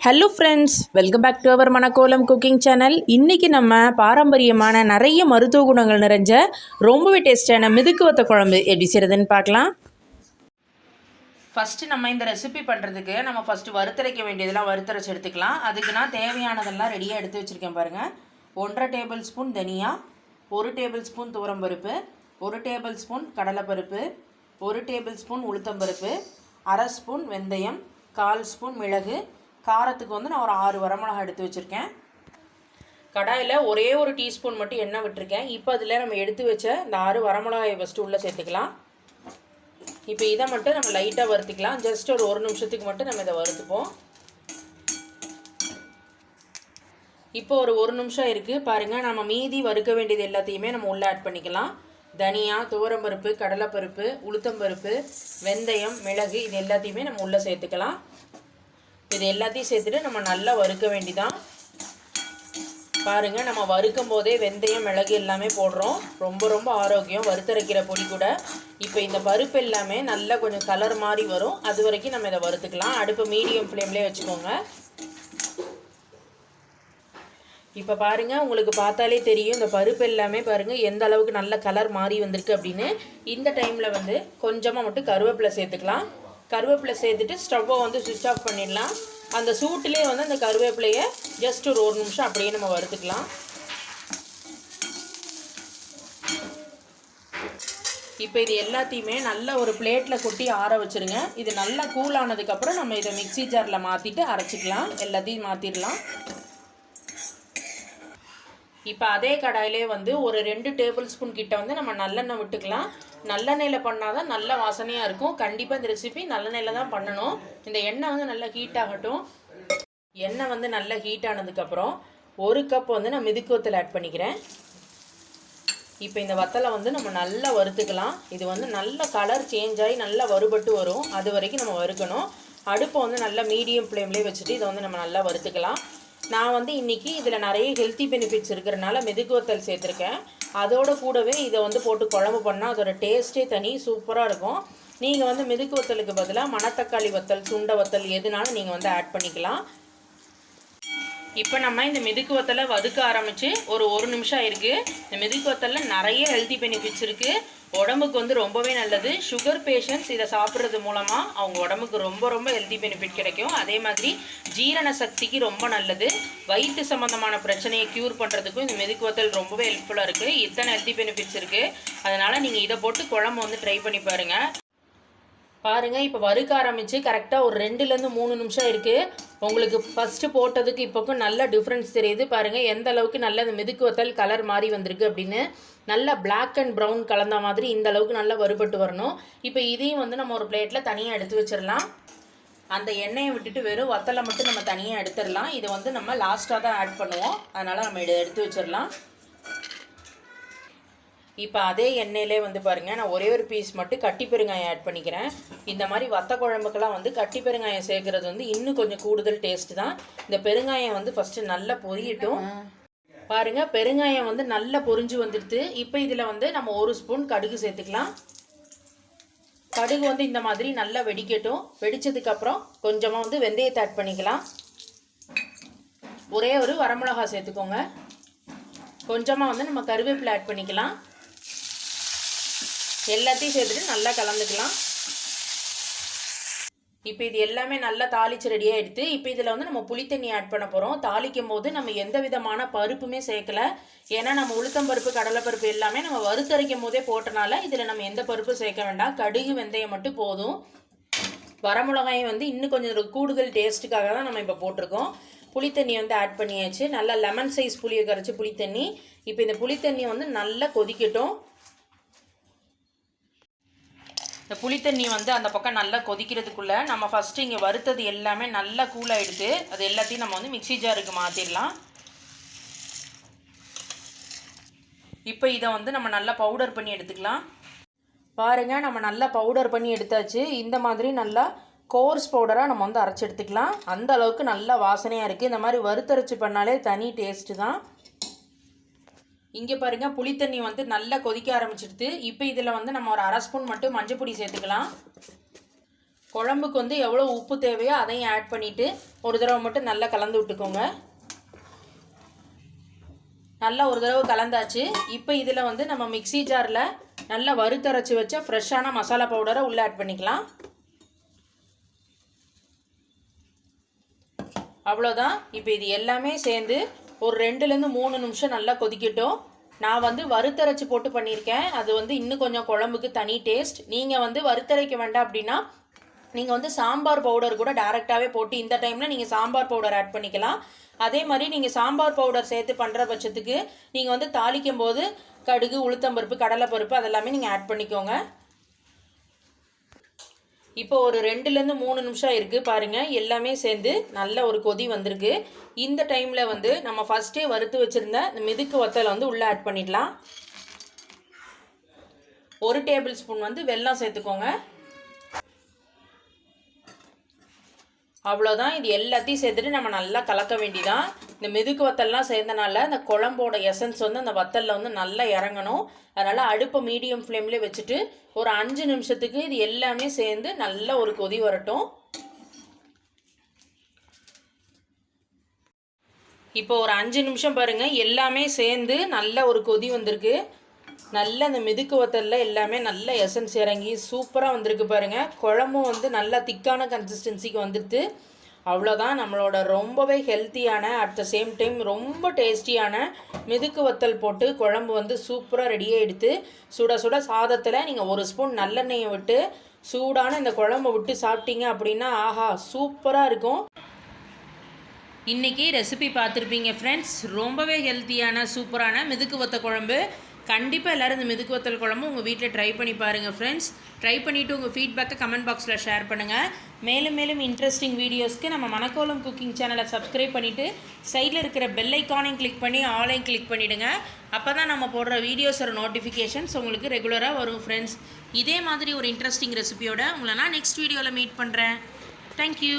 Hello friends welcome back to our Manakkolam cooking channel இன்றைக்கி நம்ம பாரம்பரியமான நிறைய மருத்துவ குணங்கள் நிறைஞ்ச ரொம்பவே டேஸ்டான மிதுக்கு வத்த குழம்பு எப்படி செய்கிறதுன்னு பார்க்கலாம். ஃபஸ்ட்டு நம்ம இந்த ரெசிபி பண்ணுறதுக்கு நம்ம ஃபஸ்ட்டு வறுத்தரைக்க வேண்டியதெல்லாம் வறுத்தரைச்சு எடுத்துக்கலாம். அதுக்கு நான் தேவையானதெல்லாம் ரெடியாக எடுத்து வச்சுருக்கேன் பாருங்கள் ஒன்றரை டேபிள் ஸ்பூன் தனியா ஒரு டேபிள் ஸ்பூன் துவரம்பருப்பு ஒரு டேபிள் ஸ்பூன் கடலைப்பருப்பு ஒரு டேபிள் ஸ்பூன் உளுத்தம்பருப்பு அரை ஸ்பூன் வெந்தயம் கால் ஸ்பூன் மிளகு காரத்துக்கு வந்து நான் ஒரு ஆறு வரமிளகா எடுத்து வச்சுருக்கேன். கடாயில் ஒரே ஒரு டீஸ்பூன் மட்டும் எண்ணெய் விட்டுருக்கேன். இப்போ அதில் நம்ம எடுத்து வச்ச இந்த ஆறு வரமிளகாயை ஃபஸ்ட்டு உள்ளே சேர்த்துக்கலாம். இப்போ இதை மட்டும் நம்ம லைட்டாக வறுத்துக்கலாம். ஜஸ்ட் ஒரு ஒரு நிமிஷத்துக்கு மட்டும் நம்ம இதை வறுத்துப்போம். இப்போ ஒரு ஒரு நிமிஷம் இருக்குது பாருங்கள் நம்ம மீதி வறுக்க வேண்டியது எல்லாத்தையுமே நம்ம உள்ளே ஆட் பண்ணிக்கலாம். தனியா துவரம்பருப்பு கடலைப்பருப்பு உளுத்தம்பருப்பு வெந்தயம் மிளகு இது எல்லாத்தையுமே நம்ம உள்ளே சேர்த்துக்கலாம். இது எல்லாத்தையும் சேர்த்துட்டு நம்ம நல்லா வறுக்க வேண்டிதான். பாருங்கள் நம்ம வறுக்கும் போதே வெந்தயம் மிளகு எல்லாமே போடுறோம். ரொம்ப ரொம்ப ஆரோக்கியம். வறுத்தரைக்கிற பொடி கூட. இப்போ இந்த பருப்பு எல்லாமே நல்லா கொஞ்சம் கலர் மாதிரி வரும். அது வரைக்கும் நம்ம இதை வறுத்துக்கலாம். அடுப்பு மீடியம் ஃப்ளேம்லேயே வச்சுக்கோங்க. இப்போ பாருங்கள் உங்களுக்கு பார்த்தாலே தெரியும். இந்த பருப்பு எல்லாமே பாருங்கள் எந்த அளவுக்கு நல்ல கலர் மாறி வந்திருக்கு அப்படின்னு. இந்த டைமில் வந்து கொஞ்சமாக மட்டும் கருவேப்பிலை சேர்த்துக்கலாம். கருவேப்பிலை சேர்த்துட்டு ஸ்டவ்வை வந்து சுவிட்ச் ஆஃப் பண்ணிடலாம். அந்த சூட்டிலே வந்து அந்த கருவேப்பிலையை ஜஸ்ட் ஒரு ஒரு நிமிஷம் அப்படியே நம்ம வறுத்துக்கலாம். இப்போ இது எல்லாத்தையுமே நல்ல ஒரு பிளேட்டில் கொட்டி ஆற வச்சுருங்க. இது நல்லா கூல் ஆனதுக்கப்புறம் நம்ம இதை மிக்சி ஜாரில் மாற்றிட்டு அரைச்சிக்கலாம். எல்லாத்தையும் மாற்றிடலாம் இப்போ அதே கடாயிலே வந்து ஒரு ரெண்டு டேபிள் ஸ்பூன் கிட்ட வந்து நம்ம நல்லெண்ணெய் விட்டுக்கலாம். நல்லெண்ணெயில் பண்ணால் தான் நல்ல வாசனையாக இருக்கும். கண்டிப்பாக இந்த ரெசிபி நல்லெண்ணெயில் தான் பண்ணணும். இந்த எண்ணெய் வந்து நல்லா ஹீட் ஆகட்டும். எண்ணெய் வந்து நல்லா ஹீட் ஆனதுக்கப்புறம் ஒரு கப் வந்து நான் மிதுக்கு வத்தல் ஆட் பண்ணிக்கிறேன். இப்போ இந்த வத்தலை வந்து நம்ம நல்லா வறுத்துக்கலாம். இது வந்து நல்ல கலர் சேஞ்ச் ஆகி நல்லா வறுபட்டு வரும். அது வரைக்கும் நம்ம வறுக்கணும். அடுப்பை வந்து நல்லா மீடியம் ஃப்ளேம்லேயே வச்சுட்டு இதை வந்து நம்ம நல்லா வறுத்துக்கலாம். நான் வந்து இன்றைக்கி இதில் நிறைய ஹெல்த்தி பெனிஃபிட்ஸ் இருக்கிறனால மெதுக்கு வத்தல் சேர்த்துருக்கேன். அதோட கூடவே இதை வந்து போட்டு குழம்பு பண்ணால் அதோட டேஸ்ட்டே தனி சூப்பராக இருக்கும். நீங்கள் வந்து மெதுக்கு வத்தலுக்கு பதிலாக மணத்தக்காளி வத்தல் சுண்டை வத்தல் எதுனாலும் நீங்கள் வந்து ஆட் பண்ணிக்கலாம். இப்போ நம்ம இந்த மெதுக்கு வத்தலை வதுக்க ஆரம்பித்து ஒரு ஒரு நிமிஷம் ஆயிருக்கு. இந்த மெதுக்கு வத்தலில் நிறைய ஹெல்த்தி பெனிஃபிட்ஸ் இருக்குது உடம்புக்கு வந்து ரொம்பவே நல்லது. சுகர் பேஷண்ட்ஸ் இதை சாப்பிட்றது மூலமாக அவங்க உடம்புக்கு ரொம்ப ரொம்ப ஹெல்த்தி பெனிஃபிட் கிடைக்கும். அதே மாதிரி ஜீரண சக்திக்கு ரொம்ப நல்லது. வயிற்று சம்மந்தமான பிரச்சனையை க்யூர் பண்ணுறதுக்கும் இந்த மெதுக்கு வத்தல் ரொம்பவே ஹெல்ப்ஃபுல்லாக இருக்குது இத்தனை ஹெல்த்தி பெனிஃபிட்ஸ் இருக்குது அதனால் நீங்கள் இதை போட்டு குழம்பு வந்து ட்ரை பண்ணி பாருங்கள் பாருங்கள் இப்போ வறுக்க ஆரம்பித்து கரெக்டாக ஒரு ரெண்டுலேருந்து மூணு நிமிஷம் இருக்குது உங்களுக்கு ஃபஸ்ட்டு போட்டதுக்கு இப்போக்கும் நல்ல டிஃப்ரென்ஸ் தெரியுது. பாருங்கள் எந்த அளவுக்கு நல்ல அந்த மெதுக்கு வத்தல் கலர் மாறி வந்திருக்கு அப்படின்னு. நல்லா பிளாக் அண்ட் ப்ரௌன் கலந்த மாதிரி இந்த அளவுக்கு நல்லா வறுபட்டு வரணும். இப்போ இதையும் வந்து நம்ம ஒரு பிளேட்டில் தனியாக எடுத்து வச்சிடலாம். அந்த எண்ணெயை விட்டுட்டு வெறும் வத்தலை மட்டும் நம்ம தனியாக எடுத்துடலாம். இதை வந்து நம்ம லாஸ்ட்டாக தான் ஆட் பண்ணுவோம். அதனால் நம்ம எடுத்து வச்சிடலாம். இப்போ அதே எண்ணெயிலே வந்து பாருங்கள் நான் ஒரே ஒரு பீஸ் மட்டும் கட்டி பெருங்காயம் ஆட் பண்ணிக்கிறேன். இந்த மாதிரி வத்த குழம்புக்கெல்லாம் வந்து கட்டி பெருங்காயம் சேர்க்குறது வந்து இன்னும் கொஞ்சம் கூடுதல் டேஸ்ட் தான். இந்த பெருங்காயம் வந்து ஃபஸ்ட்டு நல்லா பொரியட்டும். பாருங்க பெருங்காயம் வந்து நல்லா பொரிஞ்சு வந்துடுது. இப்போ இதில் வந்து நம்ம ஒரு ஸ்பூன் கடுகு சேர்த்துக்கலாம். கடுகு வந்து இந்த மாதிரி நல்லா வெடிக்கட்டும். வெடிச்சதுக்கப்புறம் கொஞ்சமாக வந்து வெந்தயத்தை ஆட் பண்ணிக்கலாம். ஒரே ஒரு வரமிளகா சேர்த்துக்கோங்க. கொஞ்சமாக வந்து நம்ம கருவேப்பிலை ஆட் பண்ணிக்கலாம். எல்லாத்தையும் சேர்த்துட்டு நல்லா கலந்துக்கலாம். இப்போ இது எல்லாமே நல்லா தாளிச்சு ரெடியாக எடுத்து இப்போ இதில் வந்து நம்ம புளித்தண்ணி ஆட் பண்ண போகிறோம் தாளிக்கும் போது நம்ம எந்த விதமான பருப்புமே சேர்க்கல. ஏன்னா நம்ம உளுத்தம் பருப்பு கடலைப்பருப்பு எல்லாமே நம்ம வறுத்தரைக்கும் போதே போட்டனால இதில் நம்ம எந்த பருப்பும் சேர்க்க வேண்டாம். கடுகு வெந்தயம் மட்டும் போதும். வரமிளகாயை வந்து இன்னும் கொஞ்சம் கூடுதல் டேஸ்ட்டுக்காக தான் நம்ம இப்போ போட்டிருக்கோம். புளித்தண்ணி வந்து ஆட் பண்ணியாச்சு. நல்லா லெமன் சைஸ் புளியை கரைச்சி புளித்தண்ணி இப்போ இந்த புளித்தண்ணி வந்து நல்லா கொதிக்கட்டும். இந்த புளித்தண்ணி வந்து அந்த பக்கம் நல்லா கொதிக்கிறதுக்குள்ளே நம்ம ஃபஸ்ட்டு இங்கே வறுத்தது எல்லாமே நல்லா கூலாகிடுது அது எல்லாத்தையும் நம்ம வந்து மிக்சி ஜாருக்கு மாற்றிடலாம் இப்போ இதை வந்து நம்ம நல்லா பவுடர் பண்ணி எடுத்துக்கலாம். பாருங்கள் நம்ம நல்லா பவுடர் பண்ணி எடுத்தாச்சு. இந்த மாதிரி நல்லா கோர்ஸ் பவுடராக நம்ம வந்து அரைச்சி எடுத்துக்கலாம். அந்த அளவுக்கு நல்லா வாசனையாக இருக்குது இந்த மாதிரி வறுத்தரைச்சி பண்ணாலே தனி டேஸ்ட்டு தான். இங்கே பாருங்க புளித்தண்ணி வந்து நல்லா கொதிக்க ஆரம்பிச்சிடுது. இப்போ இதில் வந்து நம்ம ஒரு அரை ஸ்பூன் மட்டும் மஞ்சள் பொடி சேர்த்துக்கலாம். குழம்புக்கு வந்து எவ்வளோ உப்பு தேவையோ அதையும் ஆட் பண்ணிவிட்டு ஒரு தடவை மட்டும் நல்லா கலந்து விட்டுக்கோங்க. நல்லா ஒரு தடவை கலந்தாச்சு. இப்போ இதில் வந்து நம்ம மிக்ஸி ஜாரில் நல்லா வறுத்தரைச்சி வச்ச ஃப்ரெஷ்ஷான மசாலா பவுடரை உள்ளே ஆட் பண்ணிக்கலாம். அவ்வளோதான் இப்போ இது எல்லாமே சேர்ந்து ஒரு ரெண்டுலேருந்து மூணு நிமிஷம் நல்லா கொதிக்கட்டும். நான் வந்து வறுத்தரைச்சி போட்டு பண்ணியிருக்கேன். அது வந்து இன்னும் கொஞ்சம் குழம்புக்கு தனி டேஸ்ட் நீங்கள் வந்து வறுத்தரைக்க வேண்டாம் அப்படின்னா நீங்கள் வந்து சாம்பார் பவுடர் கூட டேரெக்டாகவே போட்டு இந்த டைமில் நீங்கள் சாம்பார் பவுடர் ஆட் பண்ணிக்கலாம். அதே மாதிரி நீங்கள் சாம்பார் பவுடர் சேர்த்து பண்ணுற பட்சத்துக்கு நீங்கள் வந்து தாளிக்கும் போது கடுகு உளுத்தம்பருப்பு கடலைப்பருப்பு அதெல்லாமே நீங்கள் ஆட் பண்ணிக்கோங்க. இப்போ ஒரு ரெண்டுலேருந்து மூணு நிமிஷம் இருக்குது பாருங்கள் எல்லாமே சேர்ந்து நல்ல ஒரு கொதி வந்திருக்கு. இந்த டைமில் வந்து நம்ம ஃபஸ்ட்டே வறுத்து வச்சுருந்த இந்த மிதுக்கு வத்தலை வந்து உள்ளே ஆட் பண்ணிடலாம். ஒரு டேபிள் ஸ்பூன் வந்து வெல்லம் சேர்த்துக்கோங்க. அவ்வளோதான் இது எல்லாத்தையும் சேர்த்துட்டு நம்ம நல்லா கலக்க வேண்டிதான். இந்த மெதுக்கு வத்தல்லாம் சேர்ந்தனால அந்த குழம்போட எசன்ஸ் வந்து அந்த வத்தலில் வந்து நல்லா இறங்கணும். அதனால் அடுப்பை மீடியம் ஃப்ளேம்லேயே வச்சுட்டு ஒரு அஞ்சு நிமிஷத்துக்கு இது எல்லாமே சேர்ந்து நல்லா ஒரு கொதி வரட்டும். இப்போ ஒரு அஞ்சு நிமிஷம் பாருங்கள் எல்லாமே சேர்ந்து நல்ல ஒரு கொதி வந்திருக்கு. நல்ல அந்த மிதுக்கு வத்தலில் எல்லாமே நல்ல எசன்ஸ் இறங்கி சூப்பராக வந்திருக்கு பாருங்கள் குழம்பும் வந்து நல்லா திக்கான கன்சிஸ்டன்சிக்கு வந்துடுது அவ்வளோதான் நம்மளோட ரொம்பவே ஹெல்த்தியான அட் த சேம் டைம் ரொம்ப டேஸ்டியான மிதுக்கு வத்தல் போட்டு குழம்பு வந்து சூப்பராக ரெடியாக எடுத்து சுட சுட சாதத்தில் நீங்கள் ஒரு ஸ்பூன் நல்லெண்ணெயை விட்டு சூடான இந்த குழம்பை விட்டு சாப்பிட்டீங்க அப்படின்னா ஆஹா சூப்பராக இருக்கும். இன்றைக்கி ரெசிபி பார்த்துருப்பீங்க ஃப்ரெண்ட்ஸ் ரொம்பவே ஹெல்த்தியான சூப்பரான மிதுக்கு வத்த குழம்பு. கண்டிப்பாக எல்லோரும் இந்த மெதுக்குவத்தல் குழம்பு உங்கள் வீட்டில் ட்ரை பண்ணி பாருங்கள் ஃப்ரெண்ட்ஸ் ட்ரை பண்ணிவிட்டு உங்கள் ஃபீட்பேக்கை கமெண்ட் பாக்ஸில் ஷேர் பண்ணுங்கள் மேலும் மேலும் இன்ட்ரெஸ்டிங் வீடியோஸ்க்கு நம்ம மணக்கோலம் குக்கிங் சேனலை சப்ஸ்கிரைப் பண்ணிவிட்டு சைடில் இருக்கிற பெல் ஐக்கானையும் கிளிக் பண்ணி ஆலையும் கிளிக் பண்ணிவிடுங்க அப்போ தான் நம்ம போடுற வீடியோஸோட நோட்டிஃபிகேஷன்ஸ் உங்களுக்கு ரெகுலராக வரும் ஃப்ரெண்ட்ஸ் இதே மாதிரி ஒரு இன்ட்ரெஸ்டிங் ரெசிபியோட உங்களை நான் நெக்ஸ்ட் வீடியோவில் மீட் பண்ணுறேன் தேங்க்யூ